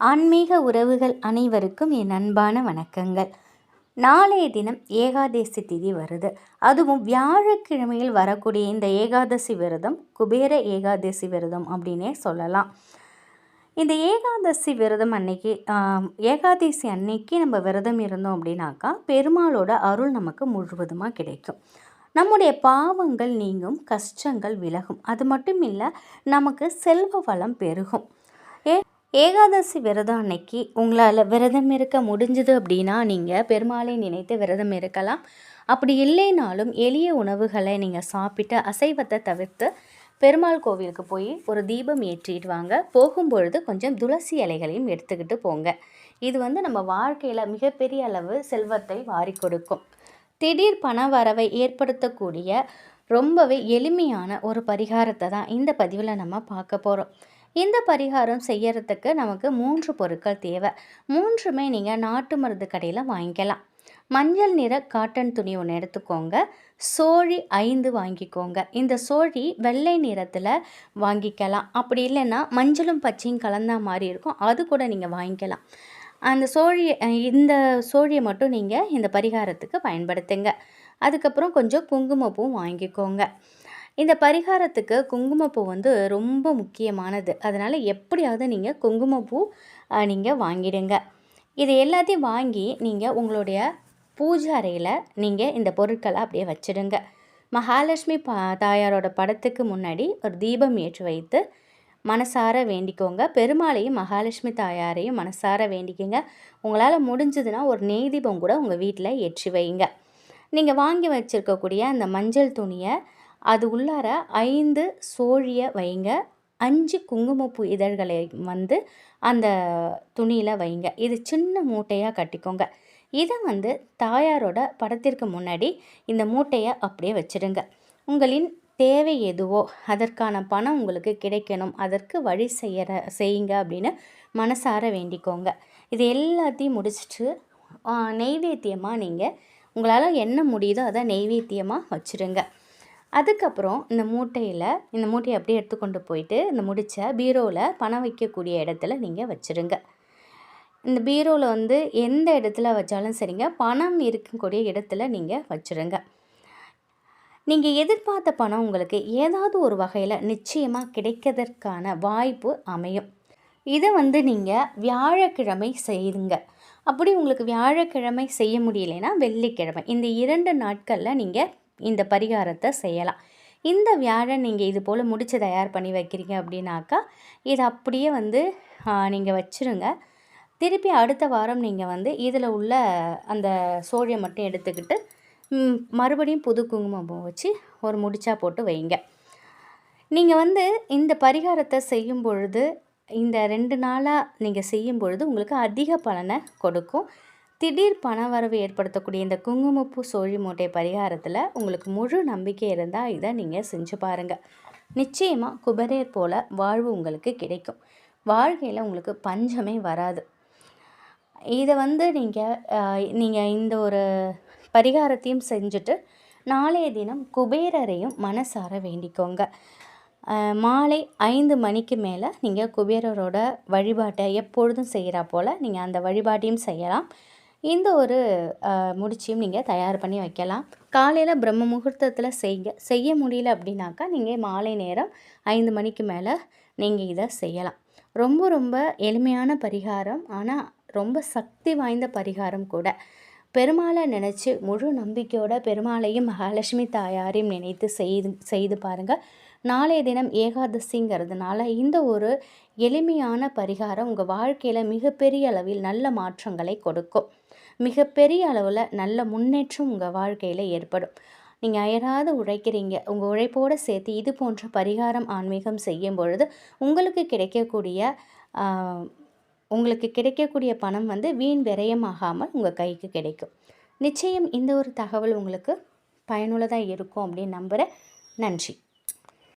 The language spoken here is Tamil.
ஆன்மீக உறவுகள் அனைவருக்கும் என் அன்பான வணக்கங்கள். நாளைய தினம் ஏகாதசி திதி வருது. அதுவும் வியாழக்கிழமையில் வரக்கூடிய இந்த ஏகாதசி விரதம் குபேர ஏகாதசி விரதம் அப்படின்னே சொல்லலாம். இந்த ஏகாதசி விரதம் அன்னைக்கு ஏகாதசி அன்னைக்கு நம்ம விரதம் இருந்தோம் அப்படின்னாக்கா பெருமாளோட அருள் நமக்கு முழுவதுமாக கிடைக்கும். நம்முடைய பாவங்கள் நீங்கும் கஷ்டங்கள் விலகும். அது மட்டும் இல்லை நமக்கு செல்வ வளம் பெருகும். ஏ ஏகாதசி விரதம் அன்னைக்கு உங்களால் விரதம் இருக்க முடிஞ்சுது அப்படின்னா நீங்கள் பெருமாளை நினைத்து விரதம் இருக்கலாம். அப்படி இல்லைனாலும் எளிய உணவுகளை நீங்கள் சாப்பிட்டு அசைவத்தை தவிர்த்து பெருமாள் கோவிலுக்கு போய் ஒரு தீபம் ஏற்றிட்டு வாங்க. போகும்பொழுது கொஞ்சம் துளசி இலைகளையும் எடுத்துக்கிட்டு போங்க. இது வந்து நம்ம வாழ்க்கையில் மிகப்பெரிய அளவு செல்வத்தை வாரி கொடுக்கும். திடீர் பண வரவை ஏற்படுத்தக்கூடிய ரொம்பவே எளிமையான ஒரு பரிகாரத்தை தான் இந்த பதிவில் நம்ம பார்க்க போகிறோம் இந்த பரிகாரம் செய்யறதுக்கு நமக்கு மூன்று பொருட்கள் தேவை. மூன்றுமே நீங்கள் நாட்டு மருந்து கடையில் வாங்கிக்கலாம். மஞ்சள் நிற காட்டன் துணி ஒன்று எடுத்துக்கோங்க. சோழி ஐந்து வாங்கிக்கோங்க. இந்த சோழி வெள்ளை நிறத்தில் வாங்கிக்கலாம். அப்படி இல்லைன்னா மஞ்சளும் பச்சையும் கலந்தா மாதிரி இருக்கும். அது கூட நீங்கள் வாங்கிக்கலாம். அந்த சோழியை இந்த சோழியை மட்டும் நீங்கள் இந்த பரிகாரத்துக்கு பயன்படுத்துங்க. அதுக்கப்புறம் கொஞ்சம் குங்குமப்பூவும் வாங்கிக்கோங்க. இந்த பரிகாரத்துக்கு குங்குமப்பூ வந்து ரொம்ப முக்கியமானது. அதனால் எப்படியாவது நீங்கள் குங்குமப்பூ நீங்கள் வாங்கிடுங்க. இது எல்லாத்தையும் வாங்கி நீங்கள் உங்களுடைய பூஜை அறையில் நீங்கள் இந்த பொருட்களை அப்படியே வச்சுடுங்க. மகாலட்சுமி பா தாயாரோட படத்துக்கு முன்னாடி ஒரு தீபம் ஏற்றி வைத்து மனசார வேண்டிக்கோங்க. பெருமாளையும் மகாலட்சுமி தாயாரையும் மனசார வேண்டிக்கோங்க. உங்களால் முடிஞ்சதுன்னா ஒரு நெய் தீபம் கூட உங்கள் வீட்டில் ஏற்றி வைங்க. நீங்கள் வாங்கி வச்சுருக்கக்கூடிய அந்த மஞ்சள் துணியை அது உள்ளார ஐந்து சோழியை வைங்க அஞ்சு குங்குமப்பூ இதழ்களை வந்து அந்த துணியில் வைங்க. இது சின்ன மூட்டையாக கட்டிக்கோங்க. இதை வந்து தாயாரோட படத்திற்கு முன்னாடி இந்த மூட்டையை அப்படியே வச்சுடுங்க. உங்களின் தேவை எதுவோ அதற்கான பணம் உங்களுக்கு கிடைக்கணும் அதற்கு வழி செய்யற செய்யுங்க அப்படின்னு மனசார வேண்டிக்கோங்க. இது எல்லாத்தையும் முடிச்சுட்டு நெய்வேத்தியமாக நீங்கள் உங்களால் என்ன முடியுதோ அதை நெய்வேத்தியமாக வச்சுருங்க அதுக்கப்புறம் இந்த மூட்டையில் இந்த மூட்டையை அப்படியே எடுத்துக்கொண்டு போயிட்டு இந்த முடிச்ச பீரோவில் பணம் வைக்கக்கூடிய இடத்துல நீங்கள் வச்சுருங்க. இந்த பீரோவில் வந்து எந்த இடத்துல வச்சாலும் சரிங்க பணம் இருக்கக்கூடிய இடத்துல நீங்கள் வச்சுருங்க. நீங்கள் எதிர்பார்த்த பணம் உங்களுக்கு ஏதாவது ஒரு வகையில் நிச்சயமாக கிடைக்கிறதற்கான வாய்ப்பு அமையும். இதை வந்து நீங்கள் வியாழக்கிழமை செய்யுங்க. அப்படி உங்களுக்கு வியாழக்கிழமை செய்ய முடியலைன்னா வெள்ளிக்கிழமை. இந்த இரண்டு நாட்களில் நீங்கள் இந்த பரிகாரத்தை செய்யலாம். இந்த வியாழன் நீங்கள் இது போல் முடித்து தயார் பண்ணி வைக்கிறீங்க அப்படின்னாக்கா இது அப்படியே வந்து நீங்கள் வச்சுருங்க. திருப்பி அடுத்த வாரம் நீங்கள் வந்து இதில் உள்ள அந்த சோழியை மட்டும் எடுத்துக்கிட்டு மறுபடியும் புது குங்குமம் வச்சு ஒரு முடிச்சா போட்டு வைங்க. நீங்கள் வந்து இந்த பரிகாரத்தை செய்யும் பொழுது இந்த ரெண்டு நாளாக நீங்கள் செய்யும் பொழுது உங்களுக்கு அதிக பலனை கொடுக்கும். திடீர் பணவரவு ஏற்படுத்தக்கூடிய இந்த குங்குமப்பூ சோழி மூட்டை பரிகாரத்தில் உங்களுக்கு முழு நம்பிக்கை இருந்தால் இதை நீங்கள் செஞ்சு பாருங்கள் நிச்சயமாக குபரேர் போல் வாழ்வு உங்களுக்கு கிடைக்கும். வாழ்க்கையில் உங்களுக்கு பஞ்சமே வராது. இதை வந்து நீங்கள் நீங்கள் இந்த ஒரு பரிகாரத்தையும் செஞ்சுட்டு நாளைய தினம் குபேரரையும் மனசார வேண்டிக்கோங்க. மாலை ஐந்து மணிக்கு மேலே நீங்கள் குபேரரோட வழிபாட்டை எப்பொழுதும் செய்கிறா போல் நீங்கள் அந்த வழிபாட்டையும் செய்யலாம். இந்த ஒரு முடிச்சியும் நீங்கள் தயார் பண்ணி வைக்கலாம். காலையில் பிரம்ம முகூர்த்தத்தில் செய்ய செய்ய முடியல அப்படின்னாக்கா நீங்கள் மாலை நேரம் ஐந்து மணிக்கு மேலே நீங்கள் இதை செய்யலாம். ரொம்ப ரொம்ப எளிமையான பரிகாரம். ஆனால் ரொம்ப சக்தி வாய்ந்த பரிகாரம் கூட. பெருமாளை நினச்சி முழு நம்பிக்கையோட பெருமாளையும் மகாலட்சுமி தாயாரையும் நினைத்து செய்து செய்து பாருங்கள் நாளைய தினம் ஏகாதசிங்கிறதுனால இந்த ஒரு எளிமையான பரிகாரம் உங்கள் வாழ்க்கையில் மிகப்பெரிய அளவில் நல்ல மாற்றங்களை கொடுக்கும். மிகப்பெரிய அளவில் நல்ல முன்னேற்றம் உங்கள் வாழ்க்கையில் ஏற்படும். நீங்கள் அயராது உழைக்கிறீங்க. உங்கள் உழைப்போடு சேர்த்து இது போன்ற பரிகாரம் ஆன்மீகம் செய்யும் பொழுது உங்களுக்கு கிடைக்கக்கூடிய உங்களுக்கு கிடைக்கக்கூடிய பணம் வந்து வீண் விரயமாகாமல் உங்கள் கைக்கு கிடைக்கும். நிச்சயம் இந்த ஒரு தகவல் உங்களுக்கு பயனுள்ளதாக இருக்கும் அப்படின்னு நம்புகிறேன் நன்றி.